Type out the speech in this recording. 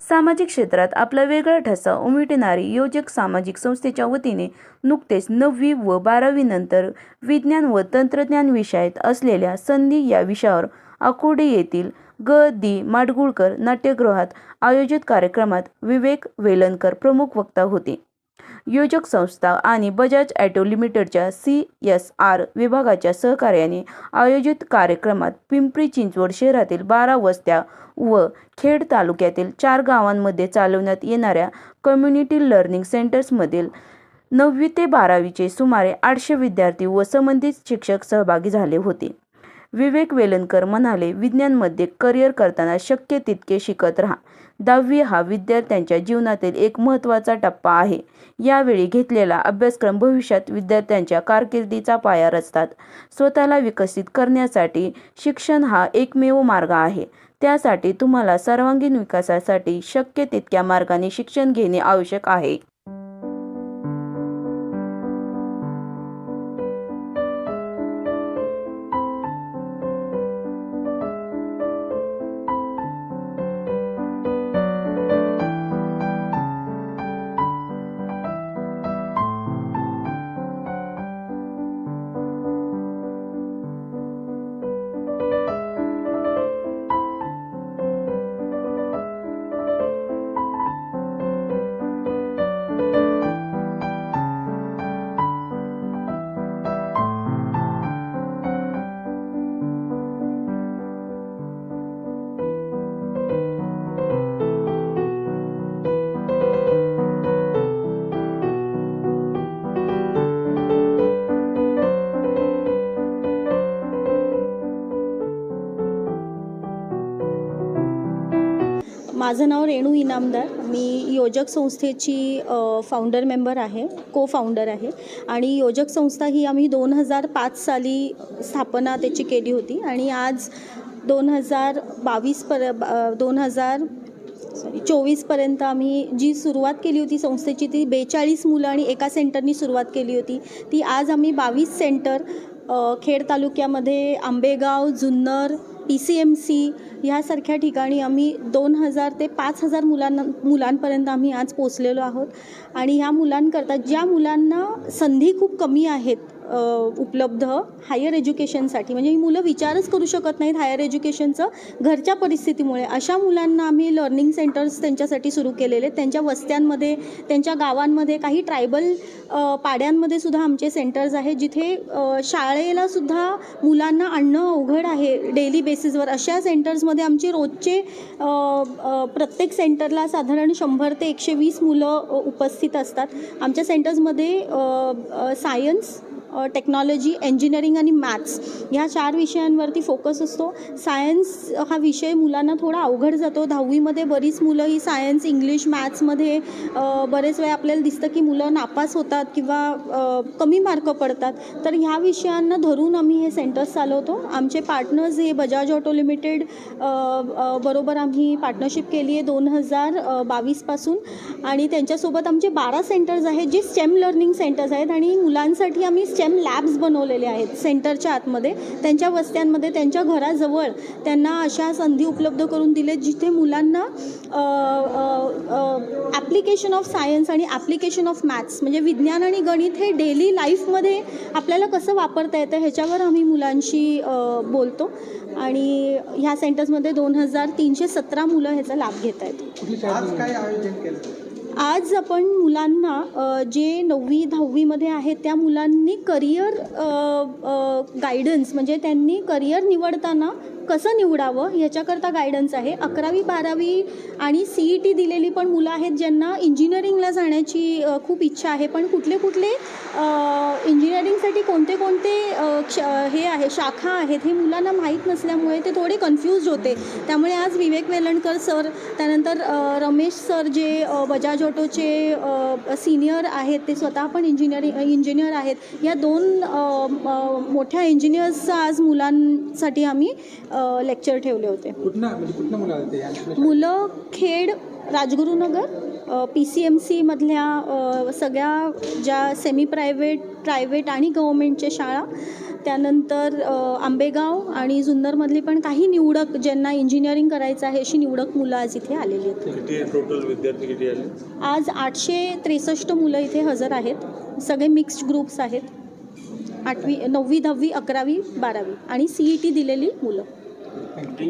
सामाजिक क्षेत्रात आपला वेगळा ठसा उमटणारी योजक सामाजिक संस्थेच्या वतीने नुकतेच नववी व बारावी नंतर विज्ञान व तंत्रज्ञान विषयात असलेल्या संधी या विषयावर आकुर्डी येथील ग. दी. माडगुळकर नाट्यगृहात आयोजित कार्यक्रमात विवेक वेलणकर प्रमुख वक्ता होते. योजक संस्था आणि बजाज ॲटो लिमिटेडच्या सी एस आर विभागाच्या सहकार्याने आयोजित कार्यक्रमात पिंपरी चिंचवड शहरातील बारा वस्त्या व खेड तालुक्यातील चार गावांमध्ये चालवण्यात येणाऱ्या कम्युनिटी लर्निंग सेंटर्समधील नववी ते बारावीचे सुमारे आठशे विद्यार्थी व संबंधित शिक्षक सहभागी झाले होते. विवेक वेलणकर म्हणाले विज्ञानमध्ये करिअर करताना शक्य तितके शिकत राहा. दहावी हा विद्यार्थ्यांच्या जीवनातील एक महत्त्वाचा टप्पा आहे. यावेळी घेतलेला अभ्यासक्रम भविष्यात विद्यार्थ्यांच्या कारकिर्दीचा पाया रचतात. स्वतःला विकसित करण्यासाठी शिक्षण हा एकमेव मार्ग आहे. त्यासाठी तुम्हाला सर्वांगीण विकासासाठी शक्य तितक्या मार्गाने शिक्षण घेणे आवश्यक आहे. माझं नाव रेणू इनामदार. मी योजक संस्थेची फाउंडर मेंबर आहे को फाउंडर आहे. आणि योजक संस्था ही आम्ही दोन हजार पाच साली स्थापना त्याची केली होती. आणि आज दोन हजार बावीस पर दोन हजार सॉरी चोवीसपर्यंत आम्ही जी सुरुवात केली होती संस्थेची ती बेचाळीस मुलं आणि एका सेंटरनी सुरुवात केली होती. ती आज आम्ही बावीस सेंटर खेड तालुक्यामध्ये Ambegaon Junnar P C M C ह्यासारख्या ठिकाणी आम्ही दोन हजार ते पाच हजार मुलांना मुलांपर्यंत आम्ही आज पोचलेलो आहोत. आणि ह्या मुलांकरता ज्या मुलांना संधी खूप कमी आहेत उपलब्ध हायर एज्युकेशनसाठी म्हणजे ही मुलं विचारच करू शकत नाहीत हायर एज्युकेशनचं घरच्या परिस्थितीमुळे. अशा मुलांना आम्ही लर्निंग सेंटर्स त्यांच्यासाठी सुरू केलेले. आहेत. त्यांच्या वस्त्यांमध्ये त्यांच्या गावांमध्ये काही ट्रायबल पाड्यांमध्ये सुद्धा आमचे सेंटर्स आहेत जिथे शाळेला सुद्धा मुलांना आणणं अवघड आहे. डेली बेसिसवर अशा सेंटर्समध्ये आमचे रोजचे प्रत्येक सेंटरला साधारण शंभर ते एकशे वीस मुलं उपस्थित असतात. आमच्या सेंटर्समध्ये सायन्स टेक्नॉलॉजी इंजिनिअरिंग आणि मॅथ्स ह्या चार विषयांवरती फोकस असतो. सायन्स हा विषय मुलांना थोडा अवघड जातो. दहावीमध्ये बरीच मुलं ही सायन्स इंग्लिश मॅथ्समध्ये बरेच वेळा आपल्याला दिसतं की मुलं नापास होतात किंवा कमी मार्क पडतात. तर ह्या विषयांना धरून आम्ही हे सेंटर्स चालवतो. आमचे पार्टनर्स हे बजाज ऑटो लिमिटेड बरोबर आम्ही पार्टनरशिप केली आहे दोन हजार बावीसपासून आणि त्यांच्यासोबत आमचे बारा सेंटर्स आहेत जे स्टेम लर्निंग सेंटर्स आहेत आणि मुलांसाठी आम्ही स्टेम लॅब्स बनवलेले आहेत सेंटरच्या आतमध्ये. त्यांच्या वस्त्यांमध्ये त्यांच्या घराजवळ त्यांना अशा संधी उपलब्ध करून दिले जिथे मुलांना ॲप्लिकेशन ऑफ सायन्स आणि ॲप्लिकेशन ऑफ मॅथ्स म्हणजे विज्ञान आणि गणित हे डेली लाईफमध्ये आपल्याला कसं वापरता येतं ह्याच्यावर आम्ही मुलांशी बोलतो. आणि ह्या सेंटर्समध्ये दोन हजार तीनशे सतरा मुलं ह्याचा लाभ घेत आहेत आज आपण मुलांना जे नववी दहावीमध्ये आहेत त्या मुलांनी करिअर गायडन्स म्हणजे त्यांनी करिअर निवडताना कसं निवडावं ह्याच्याकरता गायडन्स आहे. अकरावी बारावी आणि सी ई टी दिलेली पण मुलं आहेत ज्यांना इंजिनिअरिंगला जाण्याची खूप इच्छा आहे. पण कुठले कुठले इंजिनिअरिंगसाठी कोणते कोणते क्ष हे आहे शाखा आहेत हे मुलांना माहीत नसल्यामुळे ते थोडे कन्फ्यूज होते. त्यामुळे आज विवेक वेलणकर सर त्यानंतर रमेश सर जे बजाज ऑटोचे सिनियर आहेत ते स्वतः पण इंजिनिअरिंग इंजिनियर आहेत. या दोन मोठ्या इंजिनियर्सचा आज मुलांसाठी आम्ही लेक्चर ठेवले होते. म्हणजे मुलं Khed Rajgurunagar P C M सीमधल्या सगळ्या ज्या सेमी प्रायव्हेट प्रायव्हेट आणि गव्हर्मेंटच्या शाळा त्यानंतर आंबेगाव आणि जुन्नरमधली पण काही निवडक ज्यांना इंजिनिअरिंग करायचं आहे अशी निवडक मुलं आज इथे आलेली आहेत. किती टोटल विद्यार्थी किती आले? आज आठशे त्रेसष्ट मुलं इथे हजर आहेत. सगळे मिक्स्ड ग्रुप्स आहेत. आठवी नववी दहावी अकरावी बारावी आणि सी ई टी दिलेली मुलं. Thank you.